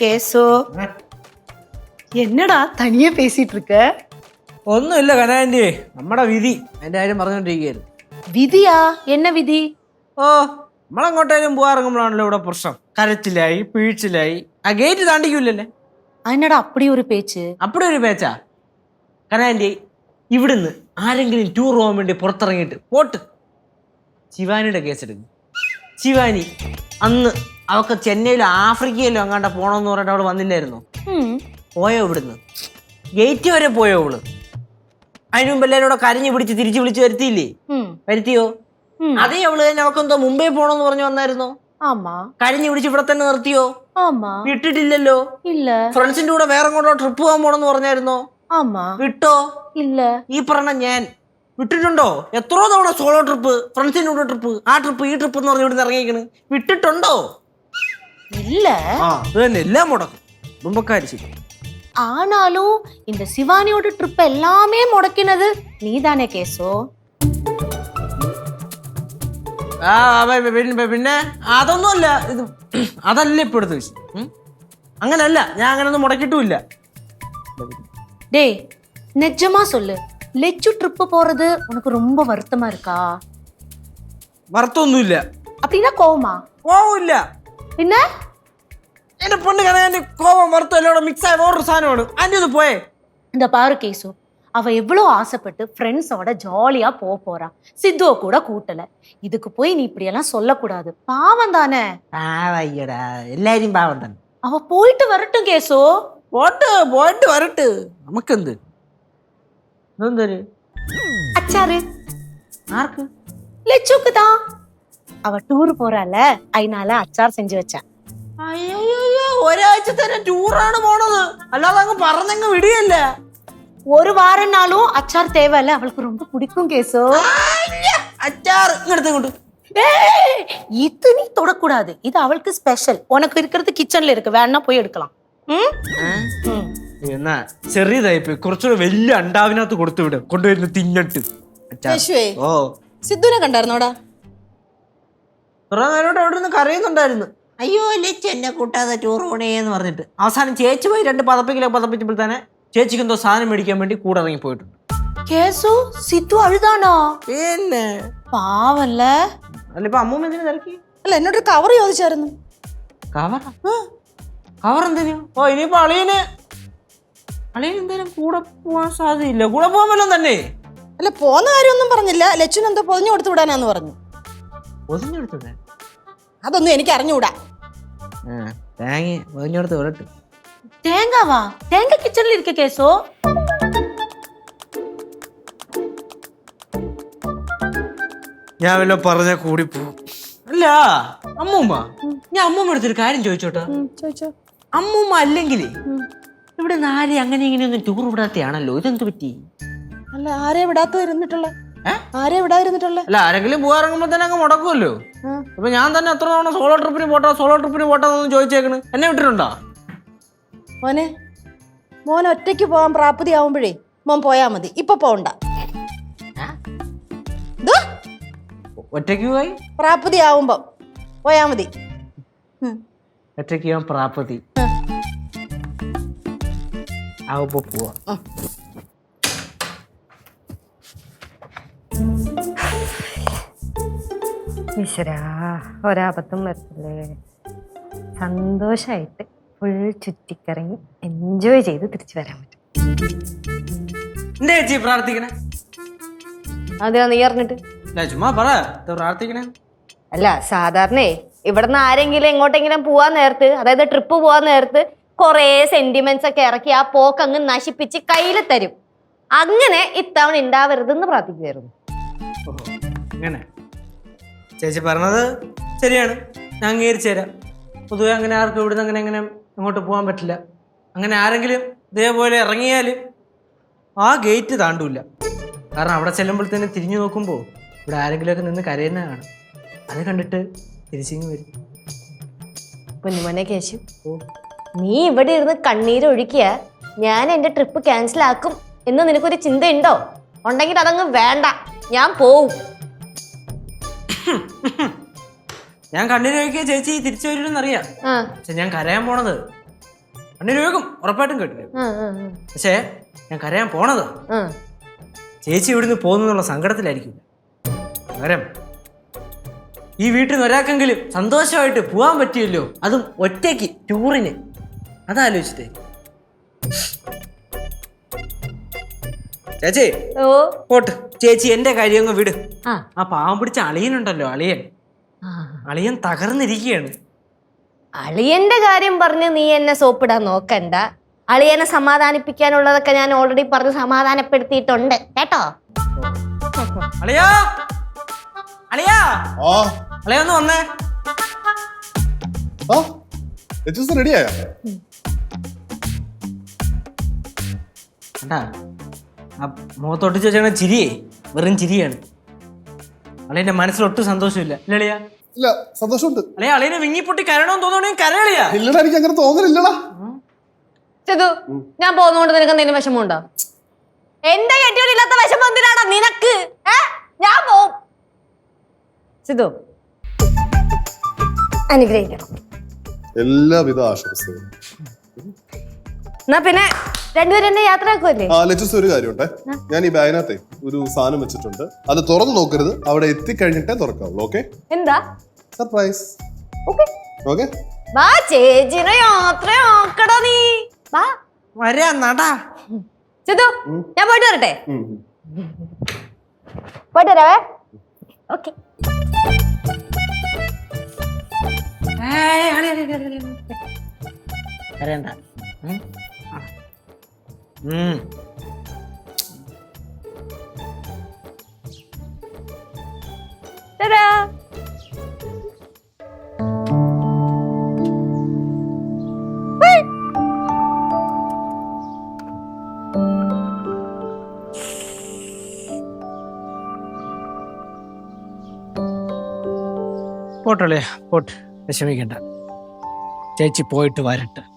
Case என்னடா தனியா பேசிட்டு இருக்க ഒന്നുമില്ല കനാൻറ്റി നമ്മുടെ വിധി അതിന്റെ കാര്യം പറഞ്ഞോണ്ടിരിക്കുകയായിരുന്നു விதியா என்ன விதி ഓ നമ്മളെങ്ങോട്ടേലും പോകാറങ്ങുമ്പോഴാണല്ലോ ഇവിടെ പ്രശ്നം കരച്ചിലായി പീഴ്ച്ചിലായി ആ ഗേറ്റ് താണ്ടിക്കൂലല്ലേ என்னடா அப்படி ஒரு பேச்சு അപ്പടി ഒരു പേച്ചാ കനാൻറ്റി ഇവിടുന്ന് ആരെങ്കിലും ടൂർ പോകാൻ വേണ്ടി പുറത്തിറങ്ങിയിട്ട് പോട്ട് ശിവാനിയുടെ കേസ് എടുക്കും ശിവാനി അന്ന് അവക്ക് ചെന്നൈയിലും ആഫ്രിക്കയിലോ എങ്ങാണ്ട പോണോന്ന് പറഞ്ഞിട്ട് അവൾ വന്നില്ലായിരുന്നു. പോയോ ഇവിടുന്ന്? ഗേറ്റ് വരെ പോയോ അവൾ? അതിന് മുമ്പ് എല്ലാവരും കൂടെ കരഞ്ഞു പിടിച്ച് തിരിച്ചു വിളിച്ച് വരുത്തിയില്ലേ? വരുത്തിയോ? അതേ അവൾ തന്നെ അവക്കെന്തോ മുംബൈ പോണോന്ന് പറഞ്ഞു വന്നായിരുന്നു? കരഞ്ഞു പിടിച്ച് ഇവിടെ തന്നെ നിർത്തിയോ? വിട്ടിട്ടില്ലല്ലോ? ഇല്ല. ഫ്രണ്ട്സിന്റെ കൂടെ വേറെ കൊണ്ടോ ട്രിപ്പ് പോകാൻ പോണെന്ന് പറഞ്ഞായിരുന്നോ? വിട്ടോ? ഇല്ല. ഈ പറഞ്ഞ ഞാൻ. വിട്ടിട്ടുണ്ടോ? എത്രയോ തവണ സോളോ ട്രിപ്പ് ഫ്രണ്ട്സിന്റെ കൂടെ ട്രിപ്പ് ആ ട്രിപ്പ് ഈ ട്രിപ്പ് എന്ന് പറഞ്ഞ് നിന്ന് ഇറങ്ങിയിരിക്കണ് വിട്ടിട്ടുണ്ടോ? இல்ல ആ അത് തന്നെ എല്ലാം മുടക്കും കുടുംബക്കാര് ശരി ஆனாலும் இந்த சிவானியோட ட்ரிப் எல்லாமே முடக்கினது நீதானே கேசு ആ പ- പ- പിന്നെ പിന്നെ അതൊന്നുമല്ല ഇത് അതല്ല ഇപ്പൊ എടുത്ത വിഷയം ഉം? അങ്ങനല്ല ഞാൻ അങ്ങനൊന്നും മുടക്കിയിട്ടുമില്ല டேய் நிஜமா சொல்லு லெச்சு ட்ரிப் போறது உனக்கு ரொம்ப வருத்தமா இருக்கா വറുത്തൊന്നുമില്ല அப்படின்னா கோவமா കോവമില്ല பின்ன എന്റെ പൊണ്ണ് കണയാൻ കോവം വറുത്തും എല്ലാം കൂടെ മിക്സ് ആയ വേറൊരു സാധനമാണ് അതിന്റെ ഒന്ന് പോയേ இந்த பாரு கேசு அவ எவ்வளவு ஆசைப்பட்டு ஃப்ரெண்ட்ஸோட ஜாலியா போக போறா சித்துவ கூட கூட்டல இதுக்கு போய் நீ இப்படி எல்லாம் சொல்லக்கூடாது பாவம் தானே പാവയ്യടാ എല്ലാരും പാവം തന്നെ அவ போயிட்டு வரட்டும் கேசு പോട്ട് പോയിട്ട് വരട്ട് നമുക്കെന്ത് ഇതെന്തൊരു அச்சாரு ആർക്ക് லெச்சுக்கு தான் அவ டூர் போறால அதனால அச்சார் செஞ்சு வச்சேன் അയ്യോ ഒരാഴ്ച തന്നെ ടൂറാണ് പോണത് അല്ലാതെ അങ്ങ് പറഞ്ഞങ്ങ് വിടിയല്ല ஒரு வாரம்னாலும் அச்சார் தேவையில்ல அவளுக்கு ரொம்ப பிடிக்கும் கேசு അച്ചാർ ഇങ്ങടുത്ത് ഇങ്ങോട്ട് ஏய், இது நீ தொடக்கூடாது இது அவளுக்கு ஸ்பெஷல் உனக்கு இருக்கிறது கிச்சன்ல இருக்கு வேணா போய் எடுக்கலாம் ம்? ம். എന്നാ ചെറിയതായിപ്പോയി കുറച്ചുകൂടെ വലിയ അണ്ടാവിനകത്ത് കൊടുത്തു വിടും കൊണ്ടുവരുന്ന തിന്നിട്ട് അച്ചാർ. യേശുവേ ഓ സിദ്ധുവിനെ കണ്ടായിരുന്നോടാ കുറെ നേരോട്ട് അവിടെ നിന്ന് കരയുന്നുണ്ടായിരുന്നു. അയ്യോ ലച്ച് എന്നെ കൂട്ടാതെ ടൂർ എന്ന് പറഞ്ഞിട്ട്. അവസാനം ചേച്ചി പോയി രണ്ട് പതപ്പിക്കലോ പതപ്പിച്ചപ്പോൾ തന്നെ ചേച്ചിക്ക് എന്തോ സാധനം മേടിക്കാൻ വേണ്ടി കൂടെ ഇറങ്ങി പോയിട്ടുണ്ട്. കേസു സിത്തു അഴുതാണോ? പിന്നെ. പാവല്ലേ? അല്ല ഇപ്പൊ അമ്മൂമ്മ എന്തിനു തിരക്കി? അല്ല എന്നോട് കവർ ചോദിച്ചായിരുന്നു. കവർ കവർ എന്തിനു? ഓ ഇനിയിപ്പോ അളിയന്. അളിയൻ എന്തായാലും കൂടെ പോവാൻ സാധ്യതയില്ല. കൂടെ പോകാൻ വല്ലതും തന്നെ. അല്ല പോന്ന കാര്യമൊന്നും പറഞ്ഞില്ല. ലച്ചുനെന്തോ പൊതിഞ്ഞു കൊടുത്തു വിടാനാന്ന് പറഞ്ഞു. പൊതിഞ്ഞെടുത്തിട്ടേ അതൊന്നും എനിക്ക് അറിഞ്ഞുകൂടാ തേങ്ങ പൊതിഞ്ഞെടുത്ത് വിടട്ടു തേങ്ങാവാ? തേങ്ങ കിച്ചണിൽ ഇരിക്ക കേസോ ഞാൻ വല്ല പറഞ്ഞ കൂടി പോകും അല്ല അമ്മൂമ്മ ഞാൻ അമ്മൂമ്മ അടുത്തൊരു കാര്യം ചോദിച്ചോട്ടെ? അമ്മൂമ്മ അല്ലെങ്കിലേ ഇവിടെ നാരെ അങ്ങനെ ഇങ്ങനെ ഒന്ന് ടൂർ വിടാത്തയാണല്ലോ? ഇതെന്ത് പറ്റി? അല്ല ആരെ വിടാത്ത ഇരുന്നിട്ടുള്ള അല്ല ആരെങ്കിലും പോകാറങ്ങുമ്പോ തന്നെ അങ്ങ് മുടക്കുമല്ലോ അപ്പൊ ഞാൻ തന്നെ എത്ര തവണ സോളോ ട്രിപ്പിന് പോട്ടോ സോളോ ട്രിപ്പിന് പോട്ടോന്ന് ചോദിച്ചേക്കണ്. എന്നെ വിട്ടിട്ടുണ്ടോ? മോനെ മോൻ ഒറ്റയ്ക്ക് പോകാൻ പ്രാപ്തി ആവുമ്പോഴേ മോൻ പോയാ മതി. ഇപ്പൊ പോണ്ട. ഒറ്റയ്ക്ക് പോയി? പ്രാപ്തി ആവുമ്പോ പോയാ മതി. ഒറ്റയ്ക്ക് പ്രാപതി. ആവുമ്പോ പോവാ. ഈശ്വരാ ഒരാപത്തും വരത്തില്ലേ? സന്തോഷമായിട്ട് ഫുൾ ചുറ്റിക്കറങ്ങി എൻജോയ് ചെയ്ത് തിരിച്ചു വരാൻ പറ്റും. ചേച്ചി പ്രാർത്ഥിക്കണേ? അതെയോ നീ അറിഞ്ഞിട്ട്? ഞാൻ ചുമ്മാ പറ ഇത് പ്രാർത്ഥിക്കണേ? അല്ല സാധാരണേ ഇവിടുന്ന് ആരെങ്കിലും എങ്ങോട്ടെങ്കിലും പോവാൻ നേരത്ത് അതായത് ട്രിപ്പ് പോവാൻ നേരത്ത് കുറേ സെന്റിമെന്റ്സ് ഒക്കെ ഇറക്കി ആ പോക്കങ്ങ് നശിപ്പിച്ച് കയ്യിൽ തരും. അങ്ങനെ ഇത്തവണ ഉണ്ടാവരുതെന്ന് പ്രാർത്ഥിക്കുമായിരുന്നു അങ്ങനെ. ചേച്ചി പറഞ്ഞത് ശരിയാണ്. ഞാൻ അംഗീകരിച്ചു തരാം. പൊതുവെ അങ്ങനെ ആർക്കും ഇവിടുന്ന് അങ്ങനെ അങ്ങനെ അങ്ങോട്ട് പോകാൻ പറ്റില്ല. അങ്ങനെ ആരെങ്കിലും ഇതേപോലെ ഇറങ്ങിയാൽ ആ ഗേറ്റ് താണ്ടൂല. കാരണം അവിടെ ചെല്ലുമ്പോൾ തന്നെ തിരിഞ്ഞു നോക്കുമ്പോൾ ഇവിടെ ആരെങ്കിലുമൊക്കെ നിന്ന് കരയുന്നതാണ്. കാണും അത് കണ്ടിട്ട് തിരിച്ചിങ്ങ് വരും. പൊന്നുമോനെ കേശു നീ ഇവിടെ ഇരുന്ന് കണ്ണീരൊഴുക്കിയ ഞാൻ എന്റെ ട്രിപ്പ് ക്യാൻസൽ ആക്കും എന്ന് നിനക്കൊരു ചിന്തയുണ്ടോ? ഉണ്ടെങ്കിൽ അതങ്ങ് വേണ്ട. ഞാൻ പോവും. ഞാൻ കണ്ണിന് നോക്കിയ ചേച്ചി തിരിച്ചു വരില്ലെന്ന് അറിയാം പക്ഷെ ഞാൻ കരയാൻ പോണത് കണ്ണീര് ഒഴുകും ഉറപ്പായിട്ടും കേട്ടില്ല. പക്ഷേ ഞാൻ കരയാൻ പോണത്. ചേച്ചി ഇവിടുന്ന് പോകുന്നുള്ള സങ്കടത്തിലായിരിക്കും. പകരം ഈ വീട്ടിൽ നിന്ന് ഒരാൾക്കെങ്കിലും സന്തോഷമായിട്ട് പോകാൻ പറ്റിയല്ലോ? അതും ഒറ്റയ്ക്ക് ടൂറിന്. അതാലോചിച്ചിട്ടേ. ചേച്ചി ഓ. പോട്ട്. ചേച്ചി എന്റെ കാര്യം അങ്ങ് വിട്. ആ. ആ പാവം പിടിച്ച അളിയനുണ്ടല്ലോ അളിയൻ. ആ. അളിയൻ തകർന്നിരിക്കുകയാണ്. അളിയന്റെ കാര്യം പറഞ്ഞ് നീ എന്നെ സോപ്പിടാൻ നോക്കണ്ട. അളിയനെ സമാധാനിപ്പിക്കാനുള്ളതൊക്കെ ഞാൻ ഓൾറെഡി പറഞ്ഞ് സമാധാനപ്പെടുത്തിയിട്ടുണ്ട്. കേട്ടോ? അളിയാ! അളിയാ! ഓ അളിയ ഒന്ന് വന്നേ. ഓ എച്ച് റെഡിയായോ കണ്ടാ ആ മുഖത്തോട്ട് ചോദിച്ചാൽ ചിരിയേ വെറും ചിരിയാണ്. അളിയന്റെ മനസ്സിൽ ഒട്ടും സന്തോഷമില്ല. ഇല്ല ഇല്ല സന്തോഷമുണ്ട്. അളിയ അളിയനെ വിങ്ങിപ്പൊട്ടി കരണമെന്ന് തോന്നുകയാണെങ്കിൽ കരളിയാ ഇല്ലടാ എനിക്ക് അങ്ങനെ തോന്നലില്ലടാ. ചെതു ഞാൻ പോകുന്നോണ്ട് നിനക്ക് എന്തെങ്കിലും വിഷമമുണ്ടോ? എന്റെ കെട്ടിയോടില്ലാത്ത വിഷമം എന്തിനാണോ നിനക്ക്? ഏ? ഞാൻ പോവും. സിതു അനുഗ്രഹിക്കണം. എല്ലാവിധ ആശംസകളും. എന്നാ പിന്നെ രണ്ടുപേരും എന്നെ യാത്ര ആക്കുമല്ലേ ആ ലെറ്റസ് ഒരു കാര്യമുണ്ടേ. ഞാൻ ഈ ബാഗിനകത്തെ ഒരു സാധനം വെച്ചിട്ടുണ്ട്. അത് തുറന്നു നോക്കരുത്. അവിടെ എത്തിക്കഴിഞ്ഞിട്ടേ തുറക്കാവുള്ളൂ ഓക്കെ? എന്താ? Surprise okay. ഓക്കെ? വാ ചേച്ചിനെ നീ. വാ. വരാ നടാ. ചിതു ഞാൻ പോയിട്ട് വരട്ടെ? പോയിട്ട് വരാവേ. ഓക്കെ. ഉം. Ta-da! പോട്ട്. വിഷമിക്കണ്ട. ചേച്ചി പോയിട്ട് വരട്ടെ.